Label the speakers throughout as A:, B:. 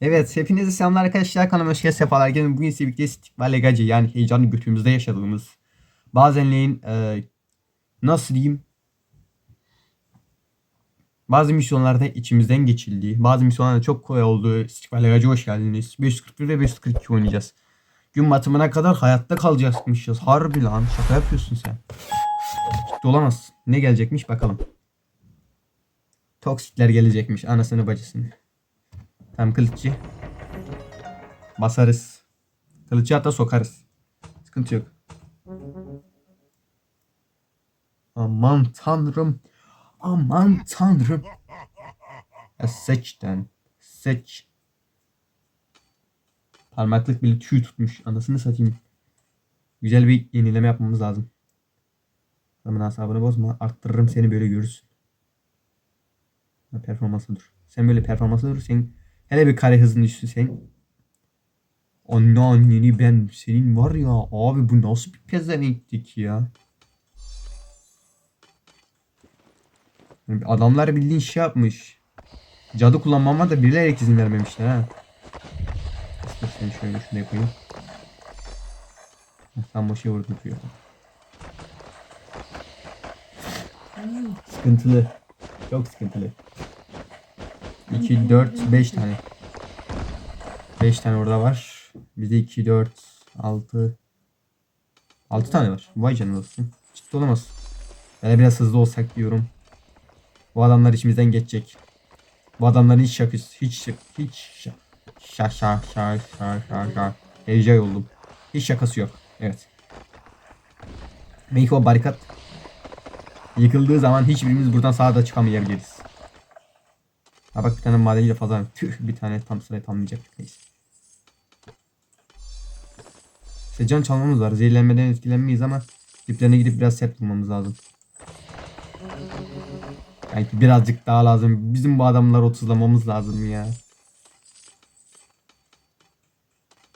A: Evet hepinize selamlar arkadaşlar. Kanalıma hoş geldiniz. Sefalar gelin bugün size birlikte istikbal legacı yani heyecanlı götümüzde yaşadığımız bazenleyin e, nasıl diyeyim? Bazı misyonlarda içimizden geçildiği bazı misyonlarda çok kolay olduğu istikbal legacı hoş geldiniz. 541 ve 542 oynayacağız. Gün batımına kadar hayatta kalacakmışız. Harbi lan şaka yapıyorsun sen. Ciddi ne gelecekmiş bakalım. Toksitler gelecekmiş anasını bacısını Tam kılıççı. Basarız. Kılıççı hatta sokarız. Sıkıntı yok. Aman tanrım. Aman tanrım. Ya seçten. Seç. Parmaklık bile tüy tutmuş. Anasını satayım. Güzel bir yenileme yapmamız lazım. Adamın asabını bozma. Arttırırım seni böyle görürsün. Performansa dur. Sen böyle performansa dur. Sen Hele bir kare hızın düşsün sen. Anne anneni ben senin var ya abi bu nasıl bir pezevenklik ya. Adamlar bildiğin şey yapmış. Cadı kullanmama da bilerek izin vermemişler ha. Seni şöyle şunu yapayım. Tam boşa vurdum diyor. Sıkıntılı. Çok sıkıntılı. 2, 4, 5 tane. 5 tane orada var. Bizde 2, 4, 6. 6 tane var. Vay canına olsun. Ciddi olamaz. Yani biraz hızlı olsak diyorum. Bu adamlar içimizden geçecek. Bu adamların hiç şakası, hiç şak- hiç şa şa şa şa şa şa şa Heyecan oldum. Hiç şakası yok. Evet. Belki o barikat yıkıldığı zaman hiçbirimiz buradan sağda çıkamayabiliriz. Ha bak bir tane madenci de fazla. Tüh bir tane tam sıraya tamamlayacaktık neyse. İşte can çalmamız var. Zehirlenmeden etkilenmeyiz ama diplerine gidip biraz sert vurmamız lazım. Belki birazcık daha lazım. Bizim bu adamları 30'lamamız lazım ya.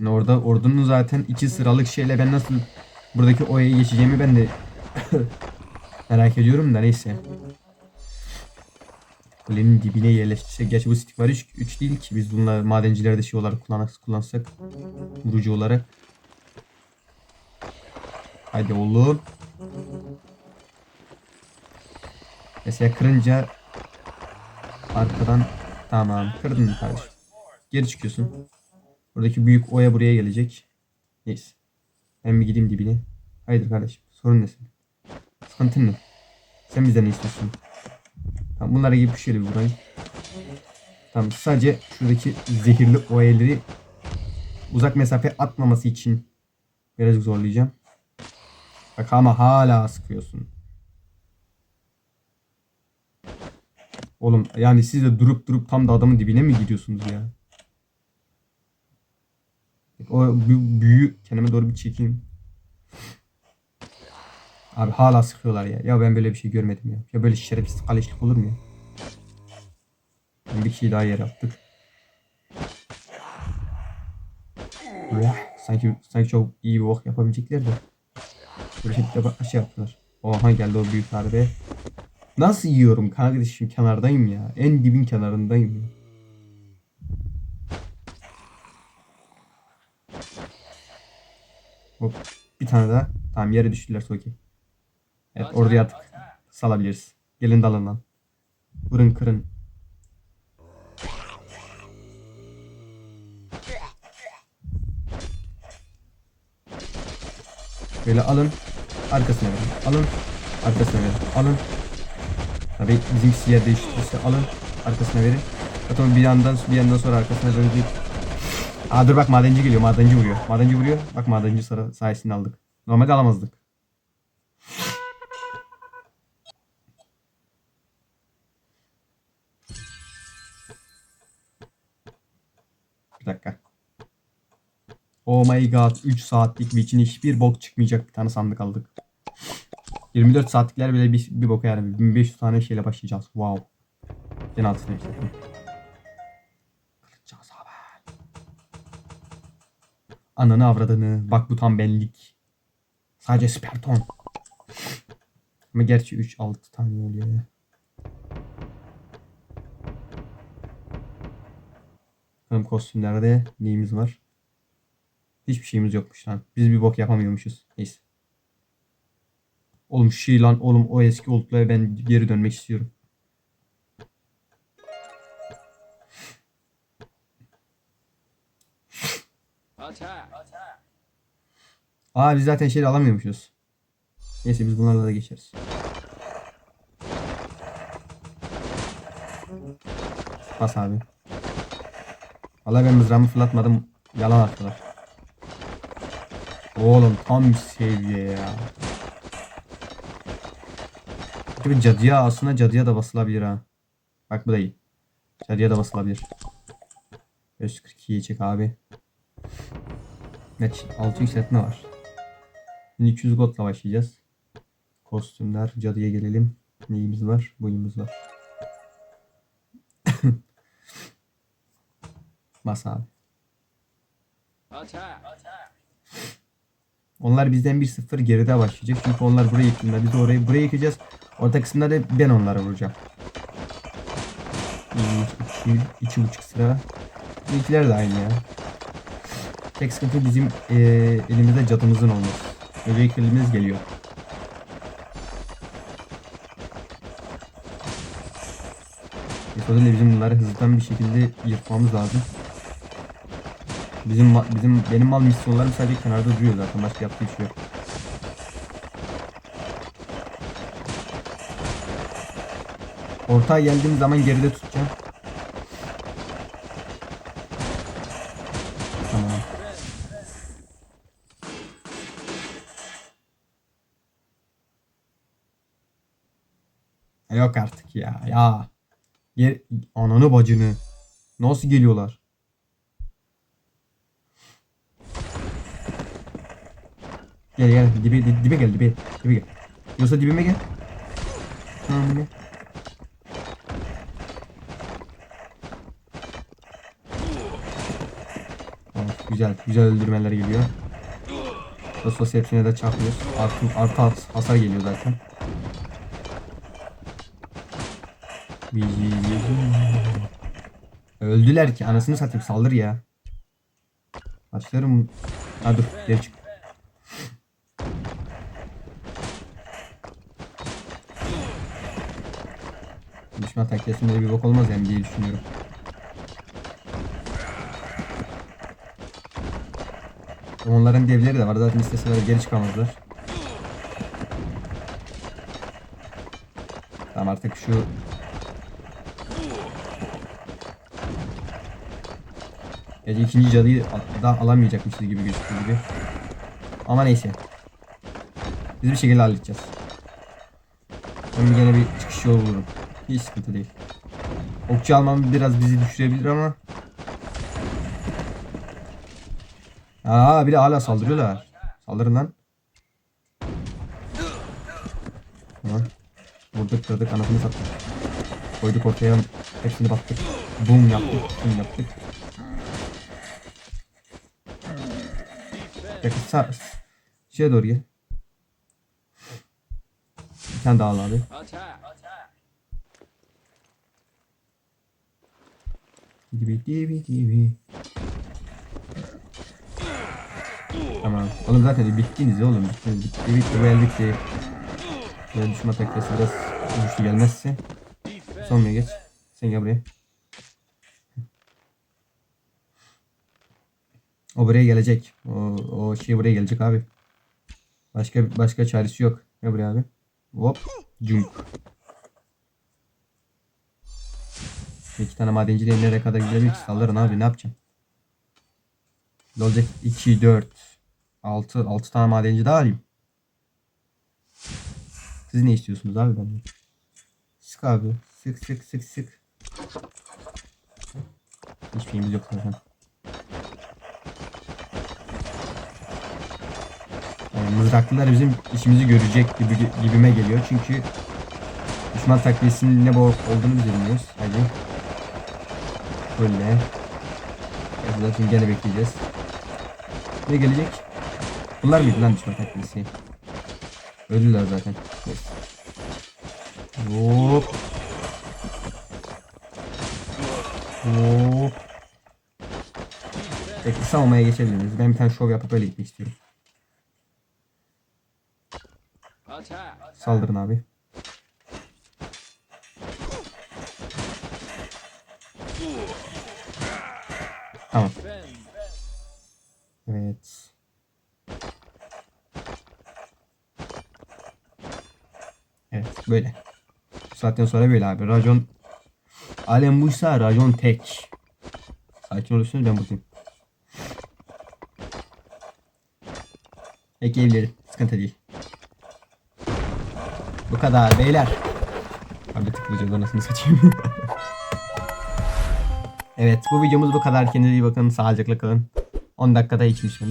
A: Yani orada ordunun zaten iki sıralık şeyle ben nasıl buradaki oya'yı geçeceğimi ben de merak ediyorum da neyse. Kulenin dibine yerleştirsek. Gerçi bu stick var 3 değil ki. Biz bunları madencilerde şey olarak kullansak, kullansak. Vurucu olarak. Hadi oğlum. Mesela kırınca arkadan tamam kırdın kardeşim. Geri çıkıyorsun. Buradaki büyük oya buraya gelecek. Neyse. Ben bir gideyim dibine. Haydi kardeşim. Sorun ne senin? Sıkıntın ne? Sen bizden ne istiyorsun? Tamam bunlara gibi bir şöyle bir vurayım. Tamam sadece şuradaki zehirli oyeleri uzak mesafe atmaması için birazcık zorlayacağım. Bak ama hala sıkıyorsun. Oğlum yani siz de durup durup tam da adamın dibine mi gidiyorsunuz ya? O bü- büyüğü kendime doğru bir çekeyim. Abi hala sıkıyorlar ya. Ya ben böyle bir şey görmedim ya. Ya böyle şerefsiz kaleşlik olur mu ya? Bir kişiyi daha yer attık. Ya, sanki sanki çok iyi bir ok yapabilecekler de. Böyle şey, yapa- şey yaptılar. Oha geldi o büyük darbe. Nasıl yiyorum kardeşim kenardayım ya. En dibin kenarındayım ya. Hop. Bir tane daha. Tamam yere düştüler okey. Evet oraya artık salabiliriz. Gelin dalın lan. Vurun kırın. Böyle alın. Arkasına verin. Alın. Arkasına verin. Alın. Tabi bizimkisi yer değiştirirse alın. Arkasına verin. Zaten bir yandan bir yandan sonra arkasına dönecek. Aa dur bak madenci geliyor. Madenci vuruyor. Madenci vuruyor. Bak madenci sayesinde aldık. Normalde alamazdık. Oh my god 3 saatlik için hiçbir bok çıkmayacak bir tane sandık aldık. 24 saatlikler bile bir, bir boka yaramıyor. 1500 tane şeyle başlayacağız. Wow. Gene altına işte. Kılıçacağız abi. Ananı avradını. Bak bu tam benlik. Sadece sperton. Ama gerçi 3-6 tane oluyor ya. Bakalım kostümlerde neyimiz var? Hiçbir şeyimiz yokmuş lan. Biz bir bok yapamıyormuşuz. Neyse. Oğlum şey lan oğlum o eski olduklara ben geri dönmek istiyorum. Aa biz zaten şey alamıyormuşuz. Neyse biz bunlarla da geçeriz. Bas abi. Vallahi ben mızrağımı fırlatmadım. Yalan attılar. Oğlum tam bir seviye ya. Gibi cadıya aslında cadıya da basılabilir ha. Bak bu da iyi. Cadıya da basılabilir. 542'yi çek abi. Evet 6 yükseltme var. 1200 gold'la başlayacağız. Kostümler cadıya gelelim. Neyimiz var? Boyumuz var. Bas abi. Onlar bizden 1-0 geride başlayacak. Çünkü onlar burayı yıktığında biz orayı buraya yıkacağız. Orta kısımda da ben onlara vuracağım. 2 2,5 sıra. Bizimkiler de aynı ya. Tek sıkıntı bizim eee, elimizde cadımızın olması. Böcek elimiz geliyor. Metoduyla bizim bunları hızlıdan bir şekilde yırtmamız lazım. Bizim bizim benim mal misyonlarım sadece kenarda duruyor zaten başka yaptığı bir şey yok. Ortaya geldiğim zaman geride tutacağım. Tamam. Yok artık ya ya. Ger ananı bacını. Nasıl geliyorlar? Gel gel dibe, di- dibe gel dibe. Dibe gel. Yoksa dibime gel. Tamam gel. Evet, güzel güzel öldürmeler geliyor. Sos hepsine de çarpıyoruz. Artı, artı has- hasar geliyor zaten. Öldüler ki anasını satayım saldır ya. Başlarım. Ha dur geri çık. Düşman takliyesinde bir bok olmaz yani diye düşünüyorum. Onların devleri de var zaten isteseler geri çıkamazlar. Tamam artık şu Gece ikinci cadıyı da alamayacakmışız gibi gözüküyor gibi. Ama neyse. Biz bir şekilde halledeceğiz. Ben gene bir çıkış yolu bulurum. Hiç sıkıntı değil. Okçu almam biraz bizi düşürebilir ama. Aa bir de hala saldırıyorlar. Saldırın lan. Tamam. Vurduk kırdık anasını sattık. Koyduk ortaya hepsini battık. Boom yaptık. Boom yaptık. Yakın sağ şeye doğru gel. Daha al abi. Dibi dibi dibi. Tamam. Oğlum zaten bittiniz oğlum. Bittiniz. Bitti bitti el bitti. Böyle düşme taklası biraz güçlü gelmezse. Sonraya geç. Sen gel buraya. O buraya gelecek. O, o şey buraya gelecek abi. Başka başka çaresi yok. Gel buraya abi. Hop. Cunk. İki tane madenciyle nereye kadar gidebilir? Saldırın abi ne yapacağım? Olacak? 2, 4, 6, 6 tane madenci daha alayım. Siz ne istiyorsunuz abi benden? Sık abi. Sık sık sık sık. Hiçbir şeyimiz yok zaten. Yani mızraklılar bizim işimizi görecek gibi gibime geliyor. Çünkü düşman takviyesinin ne olduğunu biz bilmiyoruz. Hadi. Böyle. Ya zaten gene bekleyeceğiz. Ne gelecek? Bunlar mıydı lan düşman takviyesi? Öldüler zaten. Neyse. Hop. Hop. Peki savunmaya geçebilir miyiz? Ben bir tane şov yapıp öyle gitmek istiyorum. Saldırın abi. Tamam. Evet. Evet böyle. Bu saatten sonra böyle abi. Racon Alem buysa racon tek. Sakin olursunuz ben buradayım. Ekleyebilirim. Sıkıntı değil. Bu kadar beyler. Abi tıklayacağız anasını satayım. evet bu videomuz bu kadar. Kendinize iyi bakın. Sağlıcakla kalın. 10 dakikada içmiş.